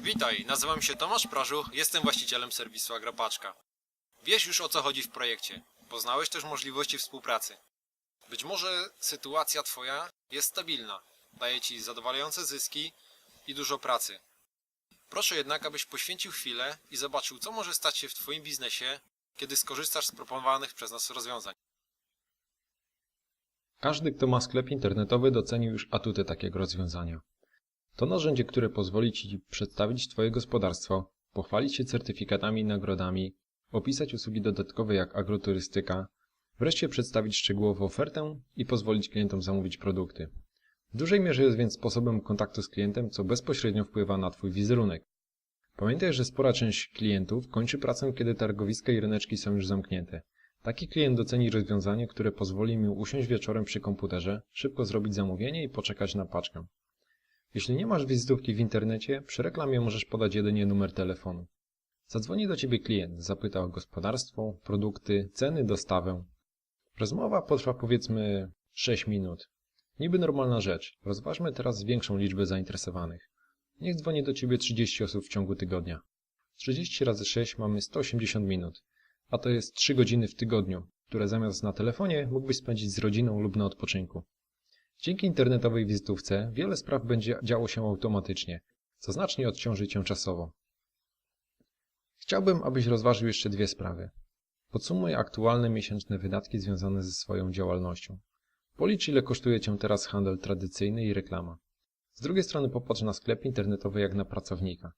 Witaj, nazywam się Tomasz Prażuch, jestem właścicielem serwisu Agropaczka. Wiesz już o co chodzi w projekcie. Poznałeś też możliwości współpracy. Być może sytuacja Twoja jest stabilna, daje Ci zadowalające zyski i dużo pracy. Proszę jednak, abyś poświęcił chwilę i zobaczył, co może stać się w Twoim biznesie, kiedy skorzystasz z proponowanych przez nas rozwiązań. Każdy, kto ma sklep internetowy, docenił już atuty takiego rozwiązania. To narzędzie, które pozwoli Ci przedstawić Twoje gospodarstwo, pochwalić się certyfikatami i nagrodami, opisać usługi dodatkowe jak agroturystyka, wreszcie przedstawić szczegółową ofertę i pozwolić klientom zamówić produkty. W dużej mierze jest więc sposobem kontaktu z klientem, co bezpośrednio wpływa na Twój wizerunek. Pamiętaj, że spora część klientów kończy pracę, kiedy targowiska i ryneczki są już zamknięte. Taki klient doceni rozwiązanie, które pozwoli mi usiąść wieczorem przy komputerze, szybko zrobić zamówienie i poczekać na paczkę. Jeśli nie masz wizytówki w internecie, przy reklamie możesz podać jedynie numer telefonu. Zadzwoni do Ciebie klient, zapyta o gospodarstwo, produkty, ceny, dostawę. Rozmowa potrwa powiedzmy 6 minut. Niby normalna rzecz. Rozważmy teraz większą liczbę zainteresowanych. Niech dzwoni do Ciebie 30 osób w ciągu tygodnia. 30 razy 6 mamy 180 minut, a to jest 3 godziny w tygodniu, które zamiast na telefonie mógłbyś spędzić z rodziną lub na odpoczynku. Dzięki internetowej wizytówce wiele spraw będzie działo się automatycznie, co znacznie odciąży Cię czasowo. Chciałbym, abyś rozważył jeszcze dwie sprawy. Podsumuj aktualne miesięczne wydatki związane ze swoją działalnością. Policz, ile kosztuje Cię teraz handel tradycyjny i reklama. Z drugiej strony popatrz na sklep internetowy jak na pracownika.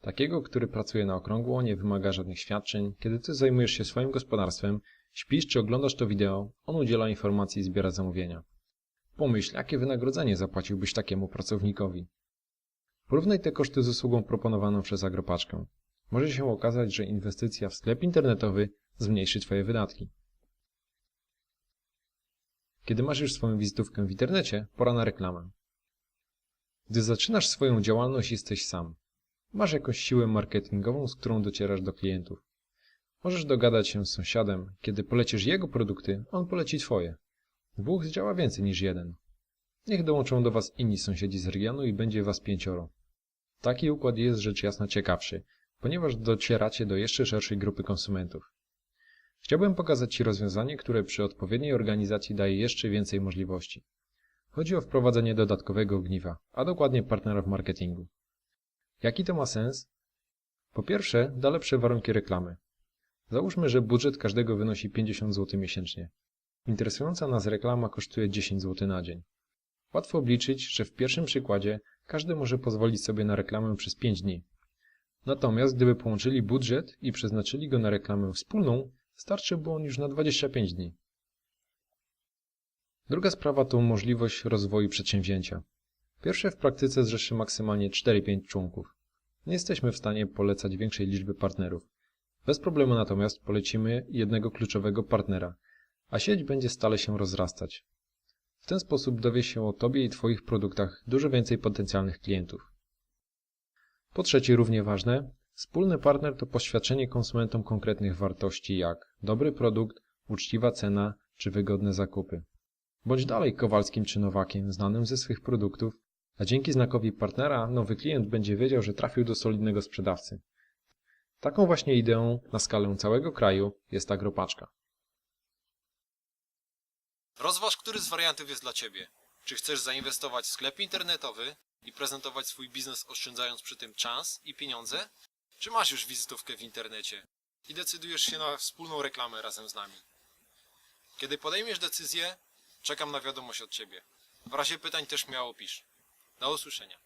Takiego, który pracuje na okrągło, nie wymaga żadnych świadczeń. Kiedy Ty zajmujesz się swoim gospodarstwem, śpisz czy oglądasz to wideo, on udziela informacji i zbiera zamówienia. Pomyśl, jakie wynagrodzenie zapłaciłbyś takiemu pracownikowi. Porównaj te koszty z usługą proponowaną przez Agropaczkę. Może się okazać, że inwestycja w sklep internetowy zmniejszy Twoje wydatki. Kiedy masz już swoją wizytówkę w internecie, pora na reklamę. Gdy zaczynasz swoją działalność, jesteś sam. Masz jakąś siłę marketingową, z którą docierasz do klientów. Możesz dogadać się z sąsiadem, kiedy polecisz jego produkty, on poleci Twoje. Dwóch zdziała więcej niż jeden. Niech dołączą do Was inni sąsiedzi z regionu i będzie Was pięcioro. Taki układ jest rzecz jasna ciekawszy, ponieważ docieracie do jeszcze szerszej grupy konsumentów. Chciałbym pokazać Ci rozwiązanie, które przy odpowiedniej organizacji daje jeszcze więcej możliwości. Chodzi o wprowadzenie dodatkowego ogniwa, a dokładnie partnera w marketingu. Jaki to ma sens? Po pierwsze, da lepsze warunki reklamy. Załóżmy, że budżet każdego wynosi 50 zł miesięcznie. Interesująca nas reklama kosztuje 10 zł na dzień. Łatwo obliczyć, że w pierwszym przykładzie każdy może pozwolić sobie na reklamę przez 5 dni. Natomiast gdyby połączyli budżet i przeznaczyli go na reklamę wspólną, starczyłby on już na 25 dni. Druga sprawa to możliwość rozwoju przedsięwzięcia. Pierwsze w praktyce zrzeszy maksymalnie 4-5 członków. Nie jesteśmy w stanie polecać większej liczby partnerów. Bez problemu natomiast polecimy jednego kluczowego partnera, a sieć będzie stale się rozrastać. W ten sposób dowie się o Tobie i Twoich produktach dużo więcej potencjalnych klientów. Po trzecie, równie ważne, wspólny partner to poświadczenie konsumentom konkretnych wartości jak dobry produkt, uczciwa cena czy wygodne zakupy. Bądź dalej Kowalskim czy Nowakiem, znanym ze swych produktów, a dzięki znakowi partnera nowy klient będzie wiedział, że trafił do solidnego sprzedawcy. Taką właśnie ideą na skalę całego kraju jest Agropaczka. Rozważ, który z wariantów jest dla Ciebie. Czy chcesz zainwestować w sklep internetowy i prezentować swój biznes oszczędzając przy tym czas i pieniądze? Czy masz już wizytówkę w internecie i decydujesz się na wspólną reklamę razem z nami? Kiedy podejmiesz decyzję, czekam na wiadomość od Ciebie. W razie pytań też miało pisz. Do usłyszenia.